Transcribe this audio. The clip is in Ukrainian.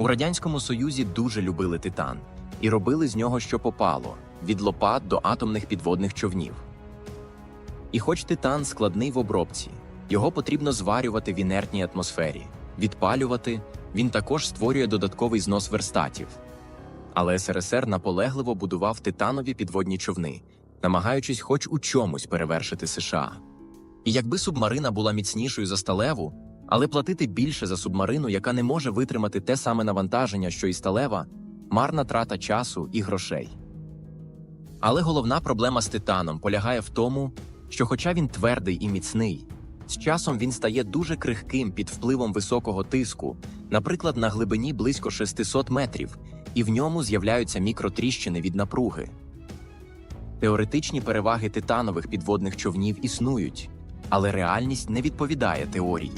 У Радянському Союзі дуже любили титан і робили з нього що попало від лопат до атомних підводних човнів. І хоч титан складний в обробці, його потрібно зварювати в інертній атмосфері, відпалювати, він також створює додатковий знос верстатів. Але СРСР наполегливо будував титанові підводні човни, намагаючись хоч у чомусь перевершити США. І якби субмарина була міцнішою за сталеву, але платити більше за субмарину, яка не може витримати те саме навантаження, що і сталева, марна трата часу і грошей. Але головна проблема з титаном полягає в тому, що, хоча він твердий і міцний, з часом він стає дуже крихким під впливом високого тиску, наприклад, на глибині близько 600 метрів, і в ньому з'являються мікротріщини від напруги. Теоретичні переваги титанових підводних човнів існують, але реальність не відповідає теорії.